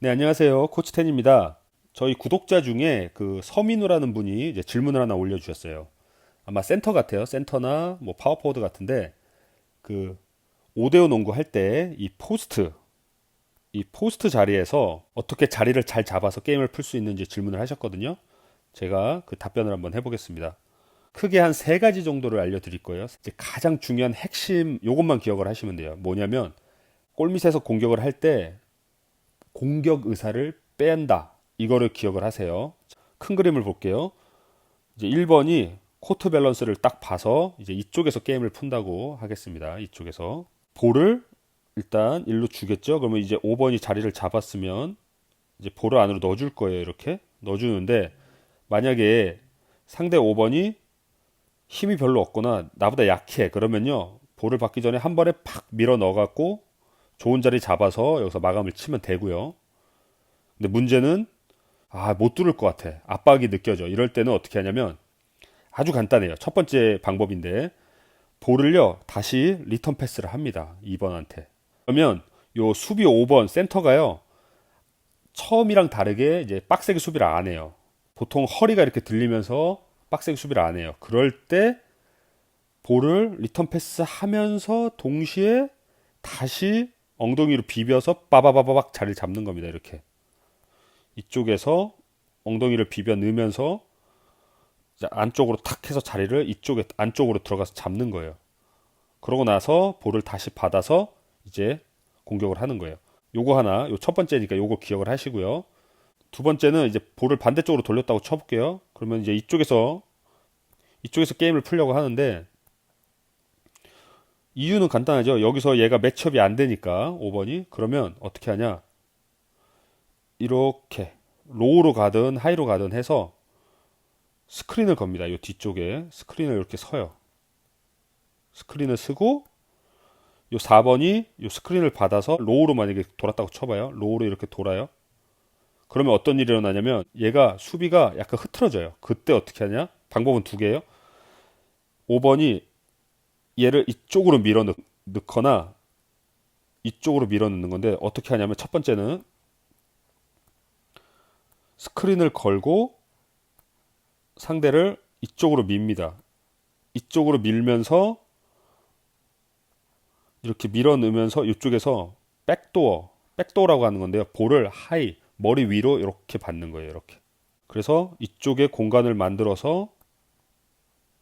네, 안녕하세요. 코치텐입니다. 저희 구독자 중에 그 서민우라는 분이 이제 질문을 하나 올려주셨어요. 아마 센터 같아요. 센터나 뭐 파워포워드 같은데 그 5대5 농구 할 때 이 포스트, 이 포스트 자리에서 어떻게 자리를 잘 잡아서 게임을 풀 수 있는지 질문을 하셨거든요. 제가 그 답변을 한번 해보겠습니다. 크게 한 세 가지 정도를 알려드릴 거예요. 가장 중요한 핵심 요것만 기억을 하시면 돼요. 뭐냐면 골밑에서 공격을 할때 공격 의사를 뺀다. 이거를 기억을 하세요. 큰 그림을 볼게요. 이제 1번이 코트 밸런스를 딱 봐서 이제 이쪽에서 게임을 푼다고 하겠습니다. 이쪽에서 볼을 일단 일로 주겠죠. 그러면 이제 5번이 자리를 잡았으면 이제 볼을 안으로 넣어줄 거예요. 이렇게 넣어주는데 만약에 상대 5번이 힘이 별로 없거나 나보다 약해. 그러면요. 볼을 받기 전에 한 번에 팍 밀어 넣어갖고 좋은 자리 잡아서 여기서 마감을 치면 되고요. 근데 문제는 아, 못 뚫을 것 같아. 압박이 느껴져. 이럴 때는 어떻게 하냐면 아주 간단해요. 첫 번째 방법인데 볼을요. 다시 리턴 패스를 합니다. 2번한테. 그러면 요 수비 5번 센터가요. 처음이랑 다르게 이제 빡세게 수비를 안 해요. 보통 허리가 이렇게 들리면서 빡세게 수비를 안 해요. 그럴 때 볼을 리턴 패스 하면서 동시에 다시 엉덩이로 비벼서 빠바바바박 자리를 잡는 겁니다. 이렇게. 이쪽에서 엉덩이를 비벼 넣으면서 안쪽으로 탁 해서 자리를 이쪽에 안쪽으로 들어가서 잡는 거예요. 그러고 나서 볼을 다시 받아서 이제 공격을 하는 거예요. 요거 하나, 요 첫 번째니까 요거 기억을 하시고요. 두 번째는 이제 볼을 반대쪽으로 돌렸다고 쳐볼게요. 그러면 이제 이쪽에서 이쪽에서 게임을 풀려고 하는데 이유는 간단하죠. 여기서 얘가 매첩이 안 되니까 5번이 그러면 어떻게 하냐? 이렇게 로우로 가든 하이로 가든 해서 스크린을 겁니다. 이 뒤쪽에 스크린을 이렇게 서요. 스크린을 쓰고 요 4번이 요 스크린을 받아서 로우로 만약에 돌았다고 쳐봐요. 로우로 이렇게 돌아요. 그러면 어떤 일이 일어나냐면 얘가 수비가 약간 흐트러져요. 그때 어떻게 하냐? 방법은 두 개예요. 5번이 얘를 이쪽으로 밀어 넣, 넣거나 이쪽으로 밀어 넣는 건데 어떻게 하냐면 첫 번째는 스크린을 걸고 상대를 이쪽으로 밉니다. 이쪽으로 밀면서 이렇게 밀어 넣으면서 이쪽에서 백도어, 백도어라고 하는 건데요. 볼을 하이, 머리 위로 이렇게 받는 거예요. 이렇게. 그래서 이쪽에 공간을 만들어서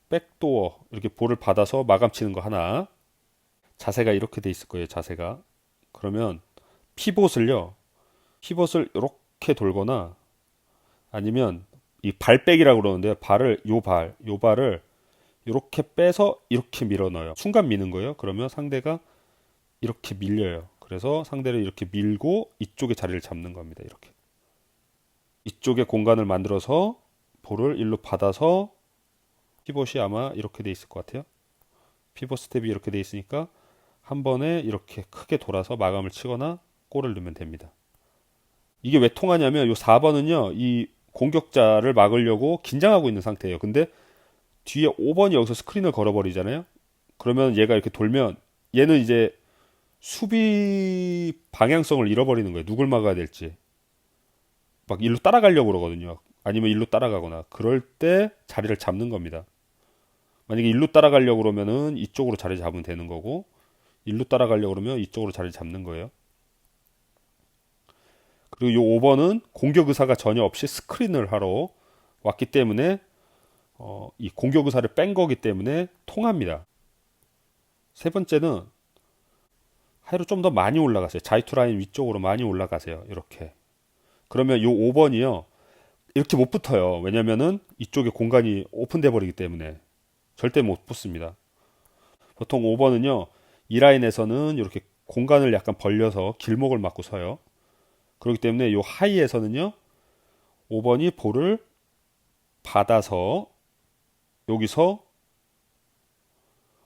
백도어 이렇게 볼을 받아서 마감 치는 거 하나. 자세가 이렇게 돼 있을 거예요. 자세가. 그러면 피봇을요. 피봇을 이렇게 돌거나 아니면 이 발백이라고 그러는데요. 발을 요 발, 요 발을 이렇게 빼서 이렇게 밀어 넣어요. 순간 미는 거예요. 그러면 상대가 이렇게 밀려요. 그래서 상대를 이렇게 밀고 이쪽에 자리를 잡는 겁니다. 이렇게. 이쪽에 공간을 만들어서 볼을 일로 받아서 피봇이 아마 이렇게 돼 있을 것 같아요. 피봇 스텝이 이렇게 돼 있으니까 한 번에 이렇게 크게 돌아서 마감을 치거나 골을 넣으면 됩니다. 이게 왜 통하냐면 요 4번은요. 이 공격자를 막으려고 긴장하고 있는 상태예요. 근데 뒤에 5번이 여기서 스크린을 걸어버리잖아요. 그러면 얘가 이렇게 돌면 얘는 이제 수비 방향성을 잃어버리는 거예요. 누굴 막아야 될지. 막 일로 따라가려고 그러거든요. 아니면 일로 따라가거나. 그럴 때 자리를 잡는 겁니다. 만약에 일로 따라가려고 그러면은 이쪽으로 자리 잡으면 되는 거고, 일로 따라가려고 그러면 이쪽으로 자리 잡는 거예요. 그리고 요 5번은 공격 의사가 전혀 없이 스크린을 하러 왔기 때문에 어, 이 공격 의사를 뺀 거기 때문에 통합니다. 세 번째는 하이로 좀 더 많이 올라가세요. 자이투 라인 위쪽으로 많이 올라가세요. 이렇게. 그러면 요 5번이요. 이렇게 못 붙어요. 왜냐면은 이쪽에 공간이 오픈돼 버리기 때문에 절대 못 붙습니다. 보통 5번은요. 이 라인에서는 이렇게 공간을 약간 벌려서 길목을 막고 서요. 그렇기 때문에 요 하이에서는요. 5번이 볼을 받아서 여기서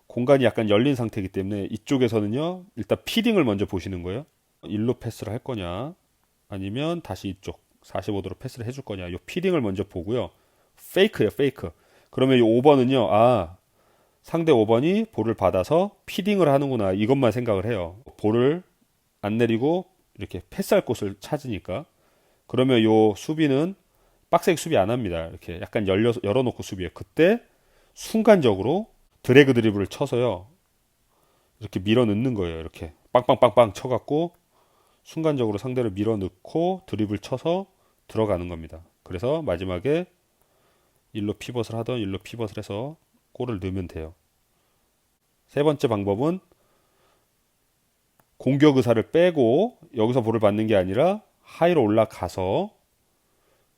공간이 약간 열린 상태이기 때문에 이쪽에서는요. 일단 피딩을 먼저 보시는 거예요. 일로 패스를 할 거냐 아니면 다시 이쪽 45도로 패스를 해줄 거냐 요 피딩을 먼저 보고요. 페이크예요, 페이크. 그러면 요 5번은요. 아, 상대 5번이 볼을 받아서 피딩을 하는구나. 이것만 생각을 해요. 볼을 안 내리고 이렇게 패스할 곳을 찾으니까 그러면 요 수비는 빡세게 수비 안 합니다. 이렇게 약간 열려 열어놓고 수비해요. 그때 순간적으로 드래그 드리블을 쳐서요. 이렇게 밀어 넣는 거예요. 이렇게 빵빵빵빵 쳐갖고 순간적으로 상대를 밀어 넣고 드리블 쳐서 들어가는 겁니다. 그래서 마지막에 일로 피벗을 하던 일로 피벗을 해서 골을 넣으면 돼요. 세 번째 방법은 공격 의사를 빼고 여기서 볼을 받는 게 아니라 하이로 올라가서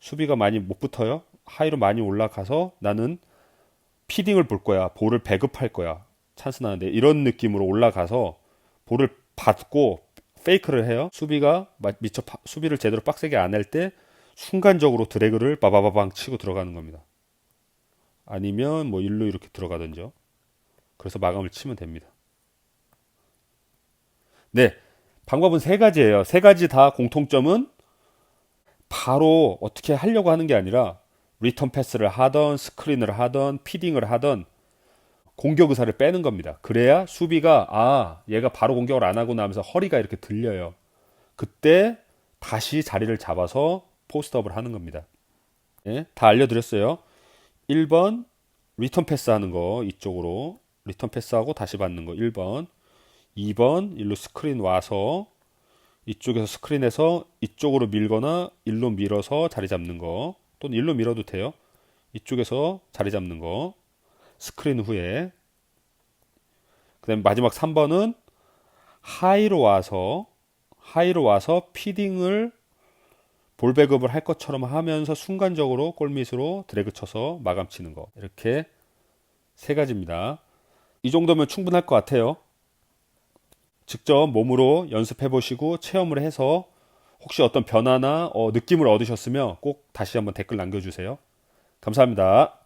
수비가 많이 못 붙어요. 하이로 많이 올라가서 나는 피딩을 볼 거야. 볼을 배급할 거야. 찬스 나는데 이런 느낌으로 올라가서 볼을 받고 페이크를 해요. 수비가 마- 미처 파- 수비를 제대로 빡세게 안 할 때 순간적으로 드래그를 바바바방 치고 들어가는 겁니다. 아니면 뭐 일로 이렇게 들어가든죠. 그래서 마감을 치면 됩니다. 네. 방법은 세 가지예요. 세 가지 다 공통점은 바로 어떻게 하려고 하는 게 아니라 리턴 패스를 하던 스크린을 하던 피딩을 하던 공격 의사를 빼는 겁니다. 그래야 수비가 아 얘가 바로 공격을 안 하구나 하면서 허리가 이렇게 들려요. 그때 다시 자리를 잡아서 포스트업을 하는 겁니다. 예, 다 알려드렸어요. 1번 리턴 패스 하는 거 이쪽으로 리턴 패스하고 다시 받는 거 1번 2번 일로 스크린 와서 이쪽에서 스크린에서 이쪽으로 밀거나 일로 밀어서 자리 잡는 거. 또는 일로 밀어도 돼요. 이쪽에서 자리 잡는 거. 스크린 후에. 그다음 마지막 3번은 하이로 와서 하이로 와서 피딩을 볼 배급을 할 것처럼 하면서 순간적으로 골밑으로 드래그 쳐서 마감 치는 거 이렇게 세 가지입니다. 이 정도면 충분할 것 같아요. 직접 몸으로 연습해 보시고 체험을 해서 혹시 어떤 변화나 어, 느낌을 얻으셨으면 꼭 다시 한번 댓글 남겨주세요. 감사합니다.